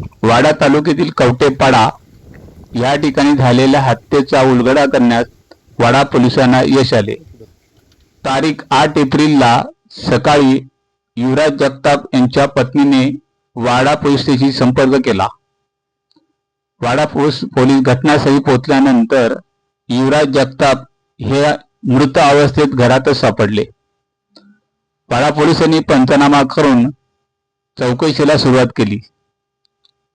वाडा तालुक्यातील कवटेपाडा या ठिकाणी झालेल्या हत्येचा उलगडा करण्यात वाडा पोलिसांना यश आले. तारीख आठ एप्रिलला सकाळी युवराज जगताप यांच्या पत्नीने वाडा पोलीस स्टेशनशी संपर्क केला. वाडा पोलीस पोलीस घटनास्थळी पोहोचल्यानंतर युवराज जगताप हे मृत अवस्थेत घरातच सापडले. वाडा पोलिसांनी पंचनामा करून चौकशीला सुरुवात केली.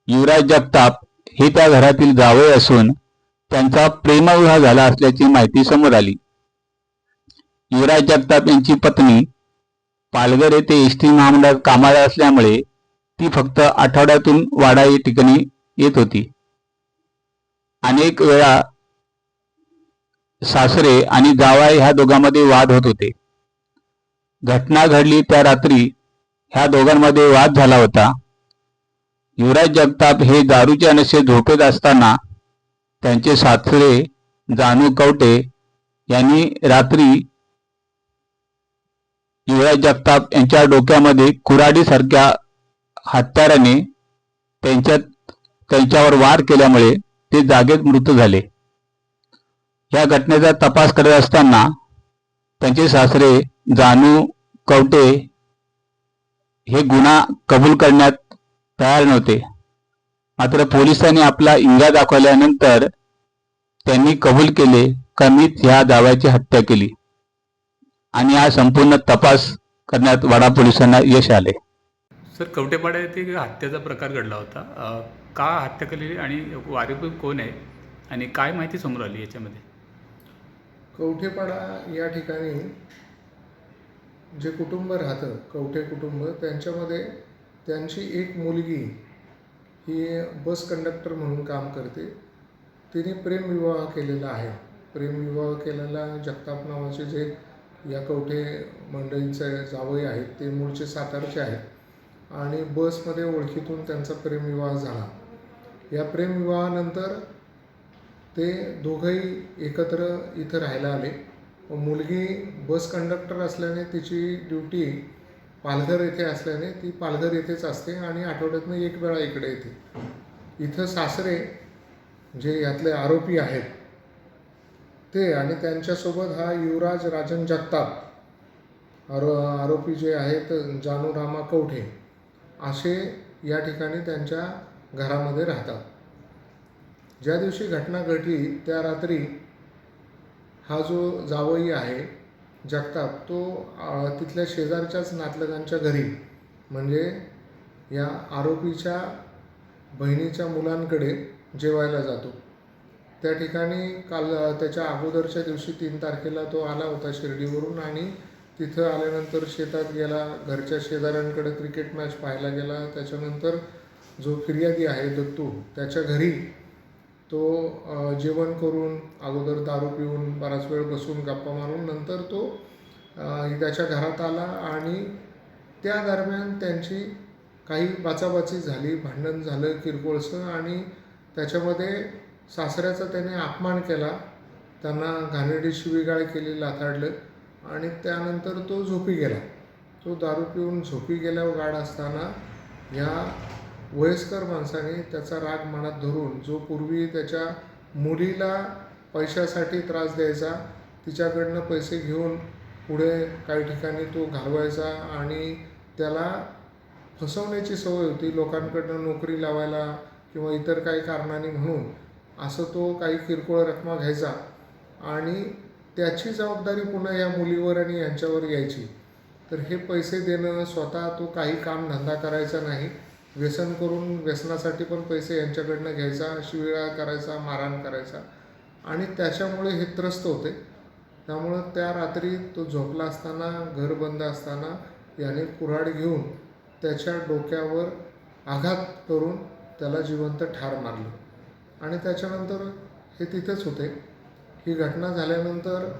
युवराज जगताप हे त्या घरातील जावई असून त्यांचा प्रेमविवाह झाला असल्याची माहिती समोर आली. युवराज जगताप यांची पत्नी पालघर येथे एस टी महामंडळात कामाला असल्यामुळे ती फक्त आठवड्यातून वाडा या ठिकाणी येत होती. अनेक वेळा सासरे आणि जावाई ह्या दोघांमध्ये वाद होत होते. घटना घडली त्या रात्री ह्या दोघांमध्ये वाद झाला होता. युवराज जगताप हे दारूच्या नशे झोपेत असताना त्यांचे सासरे जानू कवटे यांनी रात्री युवराज जगताप यांच्या डोक्यामध्ये कुराडीसारख्या हत्याराने त्यांच्यात त्यांच्यावर वार केल्यामुळे ते जागेत मृत झाले. या घटनेचा तपास करत असताना त्यांचे सासरे जानू कवटे हे गुन्हा कबूल करण्यात तयार नव्हते. मात्र पोलिसांनी आपला इंगा दाखवल्यानंतर त्यांनी कबूल केले का मीच ह्या दाव्याची हत्या केली. आणि हा संपूर्ण तपास करण्यात वाडा पोलिसांना यश आले. सर कवटेपाडा येथे हत्येचा प्रकार घडला होता. का हत्या केलेली आणि वारेपूर कोण आहे? आणि काय माहिती समोर आली याच्यामध्ये? कवठेपाडा या ठिकाणी जे कुटुंब राहतं कवठे कुटुंब त्यांच्यामध्ये त्यांची एक मुलगी ही बस कंडक्टर म्हणून काम करते. तिने प्रेमविवाह केलेला आहे. प्रेमविवाह केलेला जगताप नावाचे जे या कवठे मंडळींचे जावई आहेत ते मूळचे सातारचे आहेत. आणि बसमध्ये ओळखीतून त्यांचा प्रेमविवाह झाला. या प्रेमविवाहानंतर ते दोघंही एकत्र इथं राहायला आले. व मुलगी बस कंडक्टर असल्याने तिची ड्युटी पालघर येथे असल्याने ती पालघर येथेच असते आणि आठवड्यातनं एक वेळा इकडे येते. इथं सासरे जे यातले आरोपी आहेत ते आणि त्यांच्यासोबत हा युवराज राजन जगताप आरो आरोपी जे आहेत जानू रामा कवठे असे या ठिकाणी त्यांच्या घरामध्ये राहतात. ज्या दिवशी घटना घडली त्या रात्री हा जो जावई आहे जगताप तो तिथल्या शेजारच्याच नातलगांच्या घरी. म्हणजे या आरोपीच्या बहिणीच्या मुलांकडे जेवायला जातो. त्या ठिकाणी काल त्याच्या अगोदरच्या दिवशी तीन तारखेला तो आला होता शिर्डीवरून आणि तिथं आल्यानंतर शेतात गेला घरच्या शेजाऱ्यांकडे क्रिकेट मॅच पाहायला गेला. त्याच्यानंतर जो फिर्यादी आहे दत्तू त्याच्या घरी तो जेवण करून अगोदर दारू पिऊन बराच वेळ बसून गप्पा मारून नंतर तो त्याच्या घरात आला आणि त्या दरम्यान त्यांची काही बाचाबाची झाली भांडण झालं किरकोळसं आणि त्याच्यामध्ये सासऱ्याचा त्याने अपमान केला. त्यांना घाणेरडी शिवीगाळ केली लाथाडलं आणि त्यानंतर तो झोपी गेला. तो दारू पिऊन झोपी गेल्यावर गाड असताना ह्या वयस्कर माणसाने त्याचा राग मनात धरून जो पूर्वी त्याच्या मुलीला पैशासाठी त्रास द्यायचा तिच्याकडनं पैसे घेऊन पुढे काही ठिकाणी तो घालवायचा आणि त्याला फसवण्याची सवय होती. लोकांकडनं नोकरी लावायला किंवा इतर काही कारणाने म्हणून असं तो काही किरकोळ रकमा घ्यायचा आणि त्याची जबाबदारी पुन्हा या मुलीवर आणि यांच्यावर यायची. तर हे पैसे देणं स्वतः तो काही काम धंदा करायचा नाही. व्यसन करून व्यसनासाठी पण पैसे यांच्याकडनं घ्यायचा शिविळा करायचा मारहाण करायचा. आणि त्याच्यामुळे हे त्रस्त होते. त्यामुळं त्या रात्री तो झोपला असताना घर बंद असताना याने कुऱ्हाड घेऊन त्याच्या डोक्यावर आघात करून त्याला जिवंत ठार मारलं. आणि त्याच्यानंतर हे तिथेच होते. ही घटना झाल्यानंतर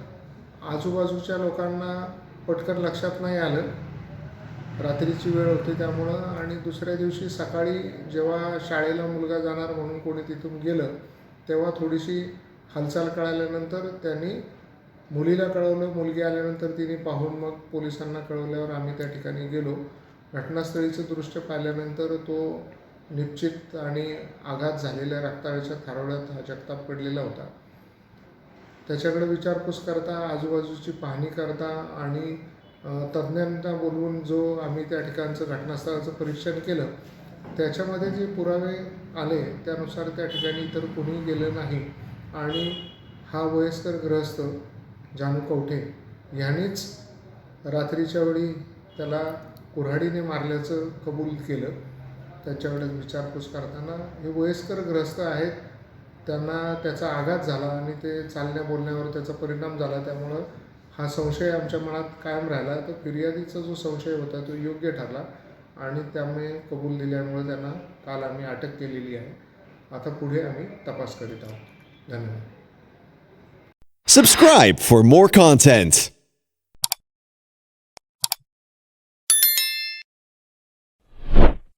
आजूबाजूच्या लोकांना पटकन लक्षात नाही आलं. रात्रीची वेळ होती त्यामुळं आणि दुसऱ्या दिवशी सकाळी जेव्हा शाळेला मुलगा जाणार म्हणून कोणी तिथून गेलं तेव्हा थोडीशी हालचाल कळाल्यानंतर त्यांनी मुलीला कळवलं. मुलगी आल्यानंतर तिने पाहून मग पोलिसांना कळवल्यावर आम्ही त्या ठिकाणी गेलो. घटनास्थळीचं दृश्य पाहिल्यानंतर तो निश्चित आणि आघात झालेल्या रक्ताळ्याच्या थारोळ्यात हा जगताप पडलेला होता. त्याच्याकडे विचारपूस करता आजूबाजूची पाहणी करता आणि तज्ज्ञांना बोलवून जो आम्ही त्या ठिकाणचं घटनास्थळाचं परीक्षण केलं त्याच्यामध्ये जे पुरावे आले त्यानुसार त्या ठिकाणी इतर कोणी गेलं नाही. आणि हा वयस्कर ग्रहस्थ जानू कवठे ह्यानेच रात्रीच्या वेळी त्याला कुऱ्हाडीने मारल्याचं कबूल केलं. त्याच्याकडे विचारपूस करताना हे वयस्कर ग्रस्त आहेत त्यांना त्याचा आघात झाला आणि ते चालण्या बोलण्यावर त्याचा परिणाम झाला. त्यामुळं हा संशय आमच्या मनात कायम राहिला. तर फिर्यादीचा जो संशय होता तो योग्य ठरला आणि त्यामुळे कबूल दिल्यामुळे त्यांना काल आम्ही अटक केलेली आहे. आता पुढे आम्ही तपास करीत आहोत. धन्यवाद. Subscribe for more content